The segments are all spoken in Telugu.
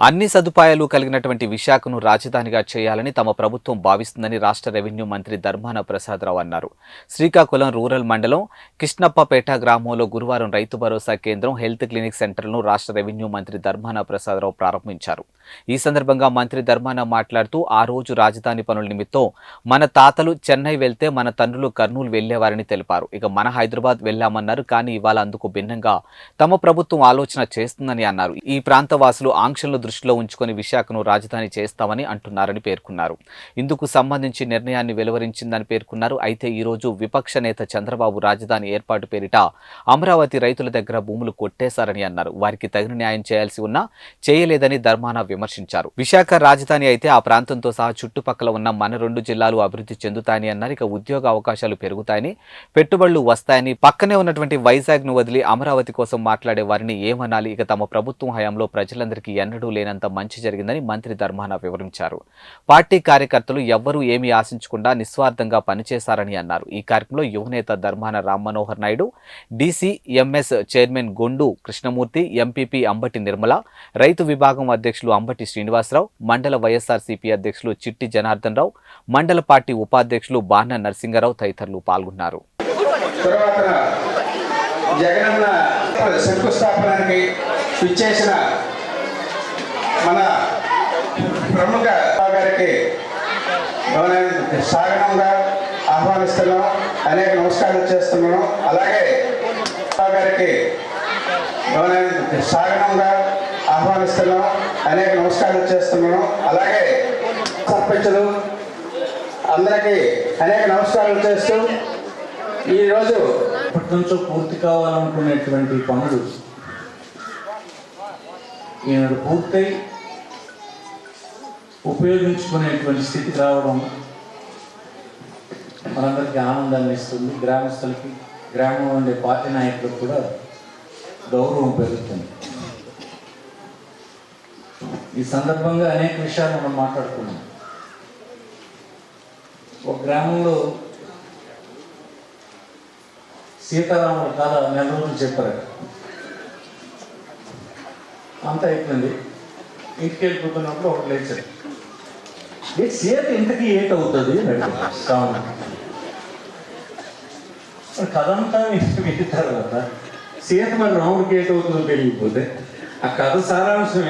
అన్ని సదుపాయాలు కలిగినటువంటి విశాఖను రాజధానిగా చేయాలని తమ ప్రభుత్వం భావిస్తుందని రాష్ట్ర రెవెన్యూ మంత్రి ధర్మాన ప్రసాదరావు అన్నారు. శ్రీకాకుళం రూరల్ మండలం కృష్ణప్పపేట గ్రామంలో గురువారం రైతు భరోసా కేంద్రం హెల్త్ క్లినిక్ సెంటర్ను రాష్ట్ర రెవెన్యూ మంత్రి ధర్మాన ప్రసాదరావు ప్రారంభించారు. ఈ సందర్భంగా మంత్రి ధర్మాన మాట్లాడుతూ ఆ రోజు రాజధాని పనుల నిమిత్తం మన తాతలు చెన్నై వెళ్తే మన తండ్రులు కర్నూలు వెళ్ళేవారని తెలిపారు. ఇక మన హైదరాబాద్ వెళ్ళామన్నారు కానీ ఇవాళ అందుకు భిన్నంగా తమ ప్రభుత్వం ఆలోచన చేస్తుందని అన్నారు. ఈ ప్రాంత వాసులు ఆంక్షలను దృష్టిలో ఉంచుకొని విశాఖను రాజధాని చేస్తామని అంటున్నారని పేర్కొన్నారు. ఇందుకు సంబంధించి నిర్ణయాన్ని వెలువరించిందని పేర్కొన్నారు. అయితే ఈరోజు విపక్ష నేత చంద్రబాబు రాజధాని ఏర్పాటు పేరిట అమరావతి రైతుల దగ్గర భూములు కొట్టేశారని అన్నారు. వారికి తగిన న్యాయం చేయాల్సి ఉన్నా చేయలేదని ధర్మాన విమర్శించారు. విశాఖ రాజధాని అయితే ఆ ప్రాంతంతో సహా చుట్టుపక్కల ఉన్న మన రెండు జిల్లాలు అభివృద్ధి చెందుతాయని అన్నారు. ఇక ఉద్యోగ అవకాశాలు పెరుగుతాయని పెట్టుబడులు వస్తాయని పక్కనే ఉన్నటువంటి వైజాగ్ను వదిలి అమరావతి కోసం మాట్లాడే వారిని ఏమనాలి? ఇక తమ ప్రభుత్వం హయాంలో ప్రజలందరికీ ఎన్నడూ లేనంత మంచి జరిగిందని మంత్రి ధర్మాన వివరించారు. పార్టీ కార్యకర్తలు ఎవ్వరూ ఏమీ ఆశించకుండా నిస్వార్థంగా పనిచేశారని అన్నారు. ఈ కార్యక్రమంలో యువనేత Dharmana Ram Manohar Naidu DCMS chairman Gondu Krishnamurthy MPP Ambati Nirmala రైతు విభాగం అధ్యక్షులు అంబటి శ్రీనివాసరావు మండల వైఎస్ఆర్సీపీ అధ్యక్షులు చిట్టి జనార్దన్ రావు మండల పార్టీ ఉపాధ్యక్షులు బాణ నరసింగరావు తదితరులు పాల్గొన్నారు. జగనన్న శంకుస్థాపనానికి విచ్చేసిన ప్రముఖ గారికి సాగనంగా ఆహ్వానిస్తున్నాం అనేక నమస్కారాలు చేస్తున్నాను. అలాగే గారికి సాగనంగా ఆహ్వానిస్తున్నాం అనేక నమస్కారాలు చేస్తున్నాను. అలాగే సర్పంచులు అందరికీ అనేక నమస్కారాలు చేస్తూ ఈరోజు ఇప్పటి నుంచో పూర్తి కావాలనుకునేటువంటి పనులు ఈనాడు పూర్తయి. ఉపయోగించుకునేటువంటి స్థితి రావడం మనందరికీ ఆనందాన్ని ఇస్తుంది. గ్రామస్తులకి గ్రామంలో ఉండే పార్టీ నాయకులకు కూడా గౌరవం పెరుగుతుంది. ఈ సందర్భంగా అనేక విషయాలు మనం మాట్లాడుకున్నాం. ఒక గ్రామంలో సీతారాముల కథ నెల రోజులు చెప్పారు. అంతా అయిపోయింది. ఇంటికి వెళ్ళిపోతున్నప్పుడు ఒకటి లేచారు. ఏ సీత ఇంతకీ ఏట్ అవుతుంది? అని కథ అంతా వింటారు తర్వాత. సీత మరి రాముడికి ఏట్ అవుతుందో తెలియకపోతే ఆ కథ సారాంశం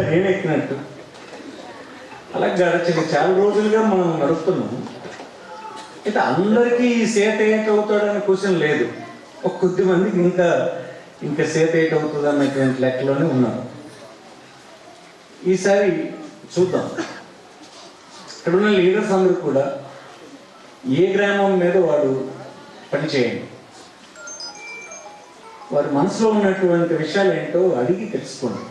నేనెక్కినట్టు అలా గడచిన చాలా రోజులుగా మనం నడుపుతున్నాము అయితే అందరికీ ఈ సేత ఏంటి అవుతాడనే క్వశ్చన్ లేదు. ఒక కొద్ది మందికి ఇంకా ఇంకా సేత ఏట్ అవుతుంది అన్నటువంటి లెక్కలోనే ఉన్నారు ఈసారి చూద్దాం. ఇక్కడ ఉన్న లీడర్స్ అందరూ కూడా ఏ గ్రామం మీద వాడు పనిచేయండి వారి మనసులో ఉన్నటువంటి విషయాలు ఏంటో అడిగి తెలుసుకోండి.